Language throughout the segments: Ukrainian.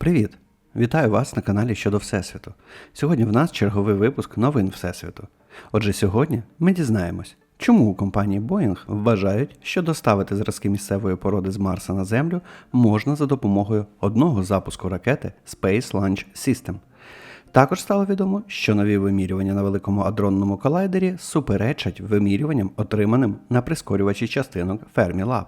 Привіт! Вітаю вас на каналі Щодо Всесвіту. Сьогодні в нас черговий випуск новин Всесвіту. Отже, сьогодні ми дізнаємось, чому у компанії Boeing вважають, що доставити зразки місцевої породи з Марса на Землю можна за допомогою одного запуску ракети Space Launch System. Також стало відомо, що нові вимірювання на великому адронному колайдері суперечать вимірюванням, отриманим на прискорювачі частинок Fermilab.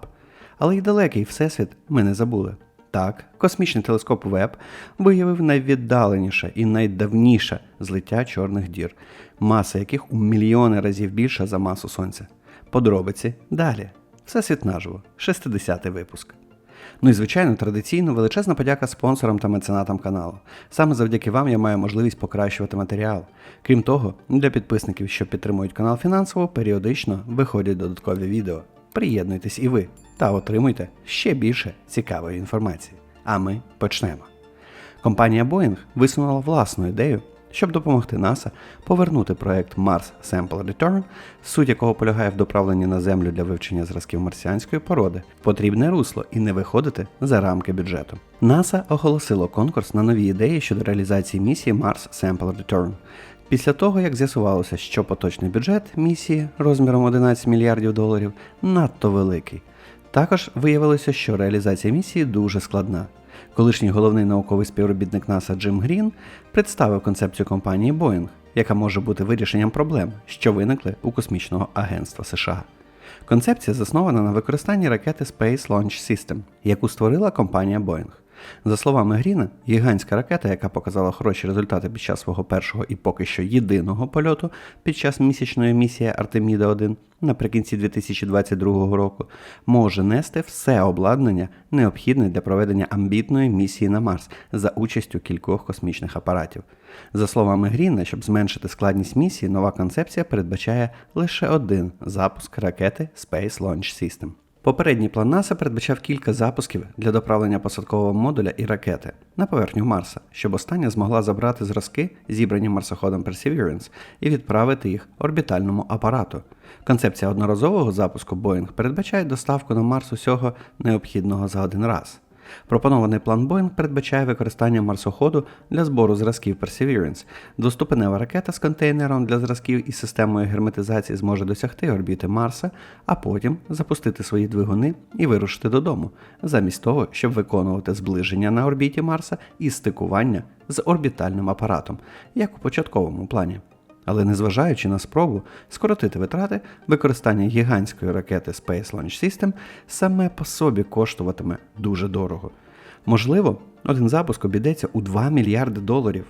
Але й далекий всесвіт ми не забули. Так, космічний телескоп Веб виявив найвіддаленіше і найдавніше злиття чорних дір, маса яких у мільйони разів більша за масу Сонця. Подробиці далі. Всесвіт наживо, 60-й випуск. Ну і звичайно, традиційно величезна подяка спонсорам та меценатам каналу. Саме завдяки вам я маю можливість покращувати матеріал. Крім того, для підписників, що підтримують канал фінансово, періодично виходять додаткові відео. Приєднуйтесь і ви та отримуйте ще більше цікавої інформації. А ми почнемо. Компанія Boeing висунула власну ідею, щоб допомогти НАСА повернути проект Mars Sample Return, суть якого полягає в доправленні на Землю для вивчення зразків марсіанської породи, потрібне русло і не виходити за рамки бюджету. НАСА оголосило конкурс на нові ідеї щодо реалізації місії Mars Sample Return. Після того, як з'ясувалося, що поточний бюджет місії розміром 11 мільярдів доларів надто великий. Також виявилося, що реалізація місії дуже складна. Колишній головний науковий співробітник НАСА Джим Грін представив концепцію компанії Boeing, яка може бути вирішенням проблем, що виникли у космічного агентства США. Концепція заснована на використанні ракети Space Launch System, яку створила компанія Boeing. За словами Гріна, гігантська ракета, яка показала хороші результати під час свого першого і поки що єдиного польоту під час місячної місії Артеміда 1 наприкінці 2022 року, може нести все обладнання, необхідне для проведення амбітної місії на Марс за участю кількох космічних апаратів. За словами Гріна, щоб зменшити складність місії, нова концепція передбачає лише один запуск ракети Space Launch System. Попередній план НАСА передбачав кілька запусків для доправлення посадкового модуля і ракети на поверхню Марса, щоб остання змогла забрати зразки, зібрані марсоходом Perseverance, і відправити їх орбітальному апарату. Концепція одноразового запуску Boeing передбачає доставку на Марс усього необхідного за один раз. Пропонований план Boeing передбачає використання марсоходу для збору зразків Perseverance. Двоступенева ракета з контейнером для зразків і системою герметизації зможе досягти орбіти Марса, а потім запустити свої двигуни і вирушити додому, замість того, щоб виконувати зближення на орбіті Марса і стикування з орбітальним апаратом, як у початковому плані. Але незважаючи на спробу скоротити витрати, використання гігантської ракети Space Launch System саме по собі коштуватиме дуже дорого. Можливо, один запуск обійдеться у 2 мільярди доларів.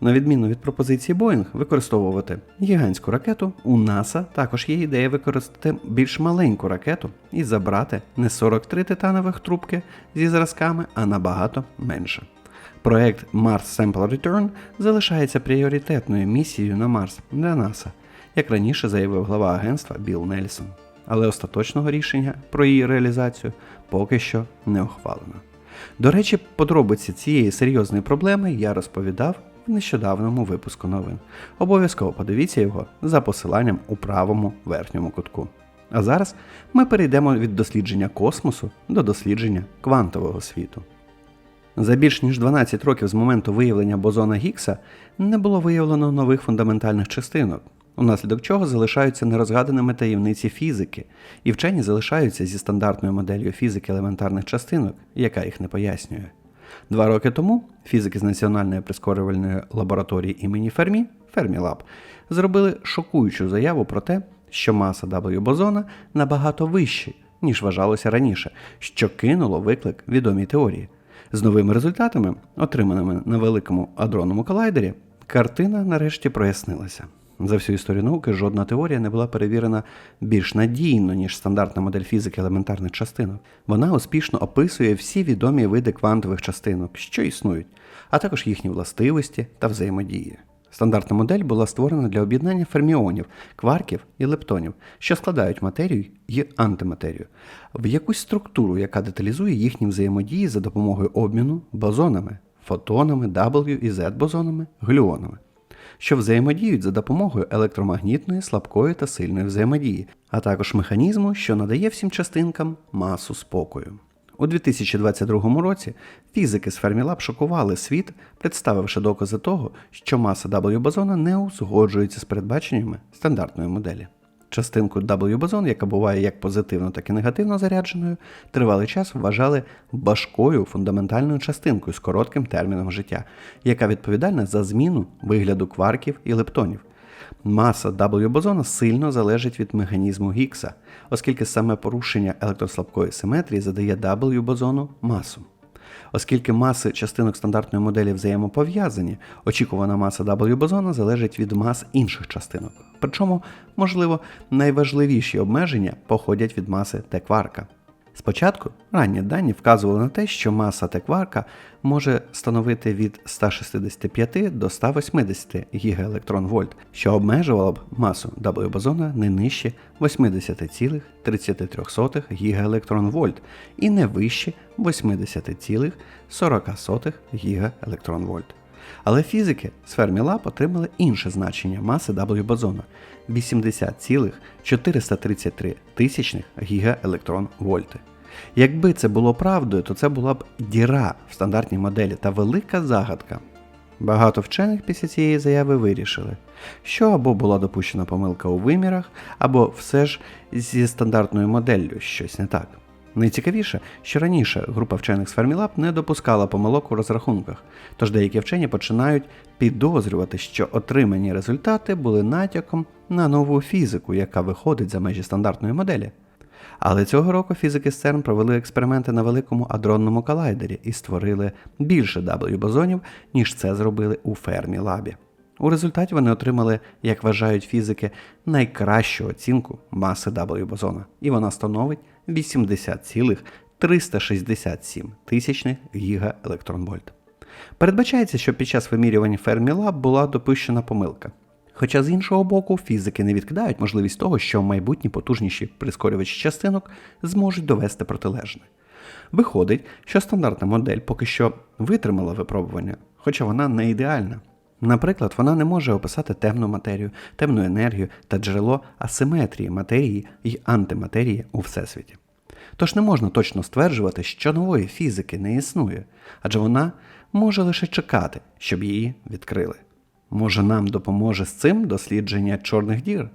На відміну від пропозиції Boeing використовувати гігантську ракету, у НАСА також є ідея використати більш маленьку ракету і забрати не 43 титанових трубки зі зразками, а набагато менше. Проект Mars Sample Return залишається пріоритетною місією на Марс для НАСА, як раніше заявив глава агентства Білл Нельсон. Але остаточного рішення про її реалізацію поки що не ухвалено. До речі, подробиці цієї серйозної проблеми я розповідав в нещодавному випуску новин. Обов'язково подивіться його за посиланням у правому верхньому кутку. А зараз ми перейдемо від дослідження космосу до дослідження квантового світу. За більш ніж 12 років з моменту виявлення бозона Гіггса не було виявлено нових фундаментальних частинок, унаслідок чого залишаються нерозгаданими таємниці фізики, і вчені залишаються зі стандартною моделлю фізики елементарних частинок, яка їх не пояснює. Два роки тому фізики з Національної прискорювальної лабораторії імені Фермі Fermilab, зробили шокуючу заяву про те, що маса W бозона набагато вища, ніж вважалося раніше, що кинуло виклик відомій теорії. З новими результатами, отриманими на великому адронному колайдері, картина нарешті прояснилася. За всю історію науки жодна теорія не була перевірена більш надійно, ніж стандартна модель фізики елементарних частинок. Вона успішно описує всі відомі види квантових частинок, що існують, а також їхні властивості та взаємодії. Стандартна модель була створена для об'єднання ферміонів, кварків і лептонів, що складають матерію і антиматерію, в якусь структуру, яка деталізує їхні взаємодії за допомогою обміну бозонами, фотонами, W і Z бозонами, глюонами, що взаємодіють за допомогою електромагнітної, слабкої та сильної взаємодії, а також механізму, що надає всім частинкам масу спокою. У 2022 році фізики з Fermilab шокували світ, представивши докази того, що маса W бозона не узгоджується з передбаченнями стандартної моделі. Частинку W бозон, яка буває як позитивно, так і негативно зарядженою, тривалий час вважали важкою фундаментальною частинкою з коротким терміном життя, яка відповідальна за зміну вигляду кварків і лептонів. Маса W бозона сильно залежить від механізму Гіггса, оскільки саме порушення електрослабкої симетрії задає W бозону масу. Оскільки маси частинок стандартної моделі взаємопов'язані, очікувана маса W бозона залежить від мас інших частинок. Причому, можливо, найважливіші обмеження походять від маси Т-кварка. Спочатку ранні дані вказували на те, що маса Т-кварка може становити від 165 до 180 гігаелектронвольт, що обмежувало б масу W бозона не нижче 80,33 гігаелектронвольт і не вище 80,40 гігаелектронвольт. Але фізики з Fermilab отримали інше значення маси W бозона 80,433 тисячних гігаелектронвольти. Якби це було правдою, то це була б діра в стандартній моделі та велика загадка. Багато вчених після цієї заяви вирішили, що або була допущена помилка у вимірах, або все ж зі стандартною моделлю щось не так. Найцікавіше, що раніше група вчених з Fermilab не допускала помилок у розрахунках, тож деякі вчені починають підозрювати, що отримані результати були натяком на нову фізику, яка виходить за межі стандартної моделі. Але цього року фізики з CERN провели експерименти на великому адронному колайдері і створили більше W-бозонів, ніж це зробили у Fermilab. У результаті вони отримали, як вважають фізики, найкращу оцінку маси W-бозона, і вона становить 80,367 тисячних гігаелектронвольт. Передбачається, що під час вимірювання Fermilab була допущена помилка. Хоча з іншого боку, фізики не відкидають можливість того, що майбутні потужніші прискорювачі частинок зможуть довести протилежне. Виходить, що стандартна модель поки що витримала випробування, хоча вона не ідеальна. Наприклад, вона не може описати темну матерію, темну енергію та джерело асиметрії матерії і антиматерії у всесвіті. Тож не можна точно стверджувати, що нової фізики не існує, адже вона може лише чекати, щоб її відкрили. Може, нам допоможе з цим дослідження чорних дір?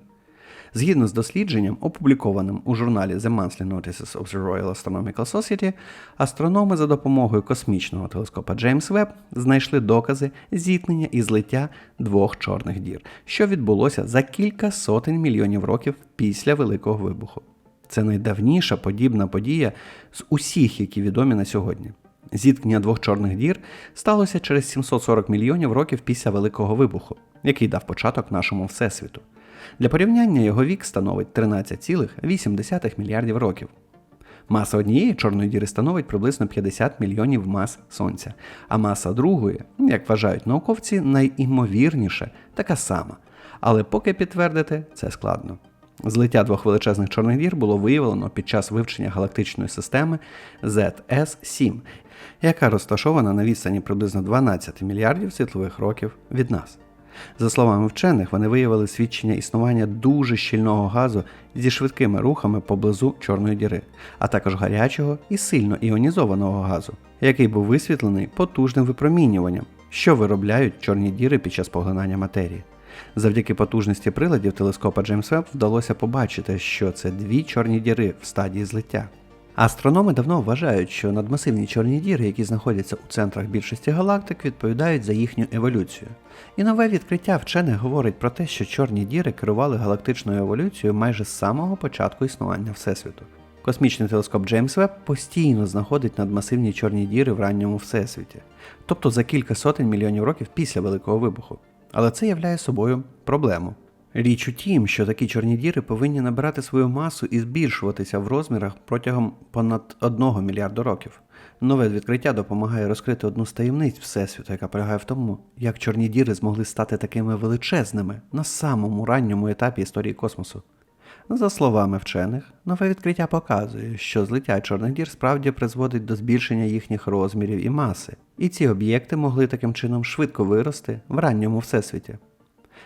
Згідно з дослідженням, опублікованим у журналі The Monthly Notices of the Royal Astronomical Society, астрономи за допомогою космічного телескопа Джеймс Веб знайшли докази зіткнення і злиття двох чорних дір, що відбулося за кілька сотень мільйонів років після Великого вибуху. Це найдавніша подібна подія з усіх, які відомі на сьогодні. Зіткнення двох чорних дір сталося через 740 мільйонів років після Великого вибуху, який дав початок нашому Всесвіту. Для порівняння його вік становить 13,8 мільярдів років. Маса однієї чорної діри становить приблизно 50 мільйонів мас Сонця, а маса другої, як вважають науковці, найімовірніше така сама. Але поки підтвердити це складно. Злиття двох величезних чорних дір було виявлено під час вивчення галактичної системи ZS7, яка розташована на відстані приблизно 12 мільярдів світлових років від нас. За словами вчених, вони виявили свідчення існування дуже щільного газу зі швидкими рухами поблизу чорної діри, а також гарячого і сильно іонізованого газу, який був висвітлений потужним випромінюванням, що виробляють чорні діри під час поглинання матерії. Завдяки потужності приладів телескопа Джеймс Веб вдалося побачити, що це дві чорні діри в стадії злиття. Астрономи давно вважають, що надмасивні чорні діри, які знаходяться у центрах більшості галактик, відповідають за їхню еволюцію. І нове відкриття вчених говорить про те, що чорні діри керували галактичною еволюцією майже з самого початку існування Всесвіту. Космічний телескоп Джеймс Веб постійно знаходить надмасивні чорні діри в ранньому всесвіті, тобто за кілька сотень мільйонів років після Великого вибуху. Але це являє собою проблему. Річ у тім, що такі чорні діри повинні набирати свою масу і збільшуватися в розмірах протягом понад 1 мільярда років. Нове відкриття допомагає розкрити одну з таємниць Всесвіту, яка полягає в тому, як чорні діри змогли стати такими величезними на самому ранньому етапі історії космосу. За словами вчених, нове відкриття показує, що злиття чорних дір справді призводить до збільшення їхніх розмірів і маси, і ці об'єкти могли таким чином швидко вирости в ранньому всесвіті.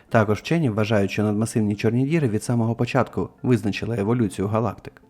Також вчені вважають, що надмасивні чорні діри від самого початку визначили еволюцію галактик.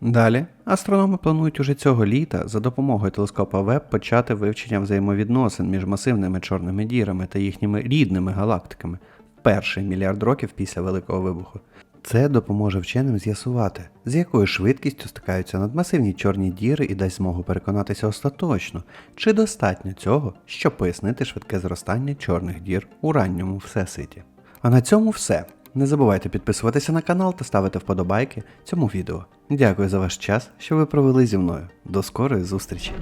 Далі астрономи планують уже цього літа за допомогою телескопа Веб почати вивчення взаємовідносин між масивними чорними дірами та їхніми рідними галактиками в перший мільярд років після Великого вибуху. Це допоможе вченим з'ясувати, з якою швидкістю стикаються надмасивні чорні діри і дасть змогу переконатися остаточно, чи достатньо цього, щоб пояснити швидке зростання чорних дір у ранньому всесвіті. А на цьому все. Не забувайте підписуватися на канал та ставити вподобайки цьому відео. Дякую за ваш час, що ви провели зі мною. До скорої зустрічі!